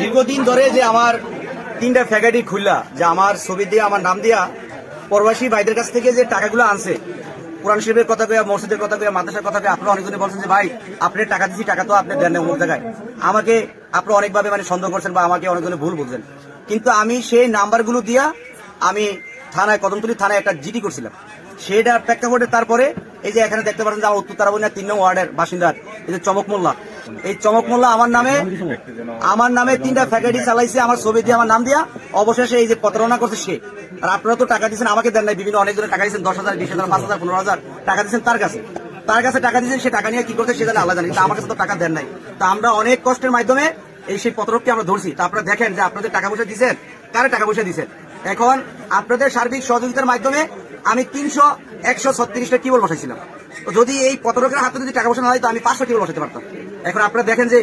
দীর্ঘদিন ধরে যে আমার তিনটা ফ্যাকাল্টি খুললা, যে আমার ছবি দিয়ে, আমার নাম দিয়া প্রবাসী ভাইদের কাছ থেকে যে টাকাগুলো আনছে, কোরআন শরীফের কথা কয়ে মসজিদের কথা কয়ে মাদ্রাসার কথা কয়ে আপনারা অনেকজনে বলছেন যে, ভাই, আপনি টাকা দিচ্ছি টাকা তো আপনি দেন অমুক জায়গায়। আমাকে আপনি অনেকভাবে মানে সন্দেহ করছেন বা আমাকে অনেকজনে ভুল বলছেন। কিন্তু আমি সেই নাম্বারগুলো দিয়া আমি থানায়, কদমতলি থানায় একটা জিডি করছিলাম। সেটার প্রেক্ষাপটে তারপরে এই যে এখানে দেখতে পাচ্ছেন যে আমার উত্তর তারাবনিয়া তিন নং ওয়ার্ডের বাসিন্দা, এই যে চমক মোল্লা এই চমক মোল্লা আমার নামে আমার নামে তিনটা ফ্যাকাল্টি চালাইছে আমার ছবি দিয়ে আমার নাম দিয়া। অবশেষে এই যে প্রতারণা করছে সে। আর আপনারা তো টাকা দিচ্ছেন আমাকে দেন নাই। বিভিন্ন অনেকজনের টাকা দিচ্ছেন দশ হাজার বিশ হাজার পাঁচ হাজার পনেরো হাজার টাকা দিচ্ছেন তার কাছে। তার কাছে টাকা দিচ্ছেন সে টাকা নিয়ে কি করছে সেটা আলাদা জানি। তা আমার কাছে তো টাকা দেন নাই। তা আমরা অনেক কষ্টের মাধ্যমে এই সেই পত্রককে আমরা ধরছি। তা আপনারা দেখেন যে আপনাদের টাকা পয়সা দিচ্ছেন কারে টাকা পয়সা দিচ্ছেন এখন আপনাদের সার্বিক সহযোগিতার মাধ্যমে আমি তিনশো একশো ছত্রিশটা টিউবওয়েল বসাইছিলাম। যদি এই পত্রকের হাতে যদি টাকা পয়সা না হয় তো আমি পাঁচশো টিউবওয়েল বসাতে পারতাম। এখন আপনারা দেখেন যে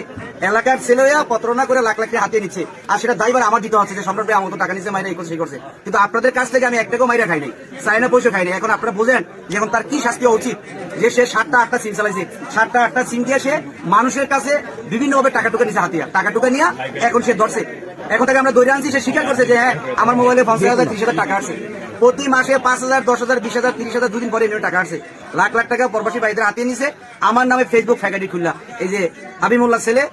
এলাকার ছেলেরা প্রতারণা করে লাখ লাখ হাতিয়ে নিচ্ছে। আর সেটা দায়বার আমার দিতে হচ্ছে যে সম্রাট ভাই আমার টাকা নিচ্ছে মাইরা এই করছে, সেই করছে। কিন্তু আপনাদের কাছ থেকে আমি এক টাকাও মাইরা খাই নাই সাইনা পয়সা খাই নাই এখন আপনারা বুঝেন যে এখন তার কি শাস্তি উচিত যে সে সাতটা আটটা সিম চালাইছে। সাতটা আটটা সিম দিয়ে সে মানুষের কাছে বিভিন্নভাবে টাকা টুকা নিচ্ছে হাতিয়া। টাকা টুকা নিয়ে এখন সে ধরছে। এখন থেকে আমরা দৈরে আনছি, সে স্বীকার করছে যে হ্যাঁ আমার মোবাইলে পঞ্চাশ হাজার, ত্রিশ হাজার টাকা আছে। প্রতি মাসে পাঁচ হাজার, দশ হাজার, বিশ হাজার, তিরিশ হাজার দুদিন পরে টাকা আসছে লাখ লাখ টাকা প্রবাসী ভাইদের হাতিয়ে নিছে। আমার নামে ফেসবুক ফ্যাকাল্টি খুললা। এই যে হাবিমুল্লাহ ছেলে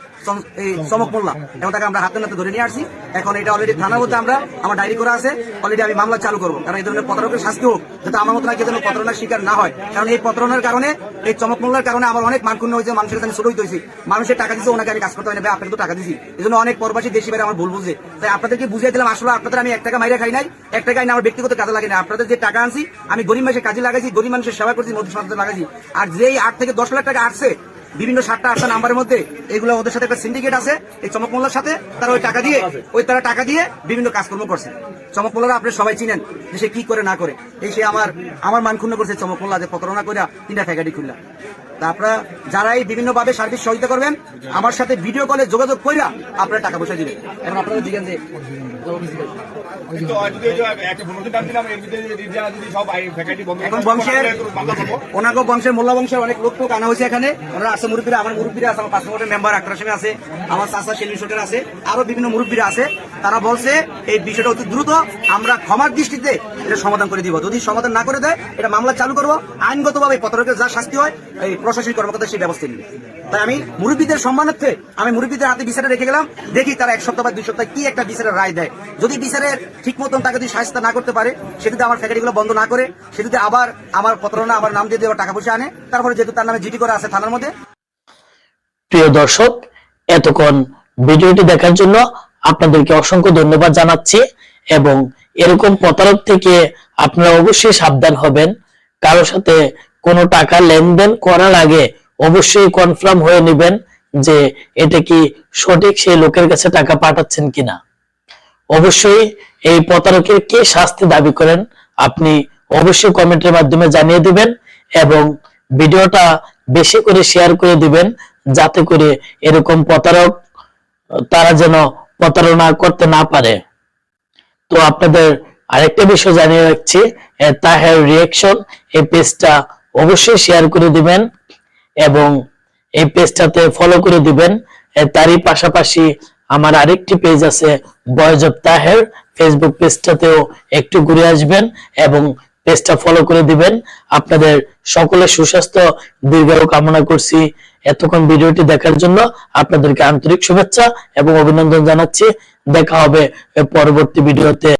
চমক মোল্লা। এবং তাকে আমরা হাতে নাতে ধরে নিয়ে আসছি। এখন এটা অলরেডি থানার মধ্যে আমরা আমার ডায়েরি করা আছে। অলরেডি আমি মামলা চালু করব। কারণ এই ধরনের প্রতারকের শাস্তি হোক, যাতে আমার মতো নাকি যেন প্রতারণার শিকার না হয়। কারণ এই প্রতারণার কারণে, এই চমক মোল্লার কারণে আমার অনেক মানক্ষুণ্ণ হয়েছে, মানুষের কাছে ছোট হয়েছি মানুষের টাকা দিচ্ছে ওনাকে আমি কাজ করতে হয় আপনাকে তো টাকা দিছি। এই জন্য অনেক প্রবাসী দেশি বাইরে আমার ভুল বুঝছে তাই আপনাদেরকে বুঝিয়ে দিলাম, আসলে আপনাদের আমি এক টাকা মাইরা খাই নাই। এক টাকা আমার ব্যক্তিগত কাজে লাগে না। আপনাদের যে টাকা আনছি, আমি গরিব মানুষের কাজে লাগাইছি, গরিব মানুষের সেবা করছি সমাজে লাগাইছি। আর যেই আট থেকে দশ লাখ টাকা আসছে, বিভিন্ন সাতটা আটটা নাম্বারের মধ্যে, এগুলো ওদের সাথে একটা সিন্ডিকেট আছে, এই চমক মোল্লার সাথে তারা ওই টাকা দিয়ে, ওই তারা টাকা দিয়ে বিভিন্ন কাজকর্ম করছে। চমক মোল্লারা আপনি সবাই চিনেন যে সে কি করে না করে। এই সে আমার আমার মান ক্ষুণ্ণ করছে চমক মোল্লা যে প্রতারণা করে তিনটা ফ্যাকাটি খুললা তা আপনারা যারা এই বিভিন্ন ভাবে সার্ভিস সহযোগিতা করবেন, আমার সাথে ভিডিও কলে যোগাযোগ কইরা আপনারা টাকা পয়সা দিবেন। এখন আপনারা দিবেন যে এখন আছে আমার মেম্বার আছে, আমার আছে আরও বিভিন্ন মুরব্বীরা আছে। তারা বলছে, এই বিষয়টা অতি দ্রুত আমরা ক্ষমার দৃষ্টিতে এটা সমাধান করে দিব। যদি সমাধান না করে দেয়, এটা মামলা চালু করব। আইনগতভাবে পত্রকের যা শাস্তি হয়, এই প্রশাসনিক কর্মকর্তা সেই ব্যবস্থা নিবে। তাই আমি মুরব্বীদের সম্মানার্থে আমি মুরব্বীদের হাতে বিচারে রেখে গেলাম, দেখি তারা এক সপ্তাহ বা দুই সপ্তাহ কি একটা বিচারের রায় দেয়। যদি বিচারের ঠিক মতন তাকে যদি সাহায্য না করতে পারে, সে যদি আমার ফ্যাকাল্টিগুলো বন্ধ না করে, সে যদি আবার আমার প্রতারণা, আমার নাম দিয়ে দিয়ে টাকা পয়সা আনে, তারপরে যেহেতু তার নামে জিডি করা আছে থানার মধ্যে। প্রিয় দর্শক, এতক্ষণ ভিডিওটি দেখার জন্য আপনাদেরকে অসংখ্য ধন্যবাদ জানাচ্ছি এবং এরকম প্রতারক থেকে আপনারা অবশ্যই সাবধান হবেন। কারোর সাথে কোনো টাকা লেনদেন করার আগে অবশ্যই কনফার্ম হয়ে নেবেন যে এটা কি সঠিক সেই লোকের কাছে টাকা পাঠাচ্ছেন কিনা। অবশ্যই এই প্রতারকের কে শাস্তি দাবি করেন আপনি অবশ্যই কমেন্টের মাধ্যমে জানিয়ে দিবেন এবং ভিডিওটা বেশি করে শেয়ার করে দিবেন যাতে করে এরকম প্রতারক তারা যেন প্রতারণা করতে না পারে। তো আপনাদের আরেকটা বিষয় জানিয়ে রাখছি তাহের রিয়াকশন এই পেজটা অবশ্যই শেয়ার করে দিবেন এবং এই পেজটাতে ফলো করে দিবেন। তারই পাশাপাশি আমার আরেকটি পেজ আছে বয়েজ অফ তাহের ফেসবুক পেজটাতেও একটু ঘুরে আসবেন এবং পেজটা ফলো করে দিবেন। আপনাদের সকলের সুস্বাস্থ্য, দীর্ঘায়ু কামনা করছি। এতক্ষণ ভিডিওটি দেখার জন্য আপনাদেরকে আন্তরিক শুভেচ্ছা এবং অভিনন্দন জানাচ্ছি। দেখা হবে পরবর্তী ভিডিওতে।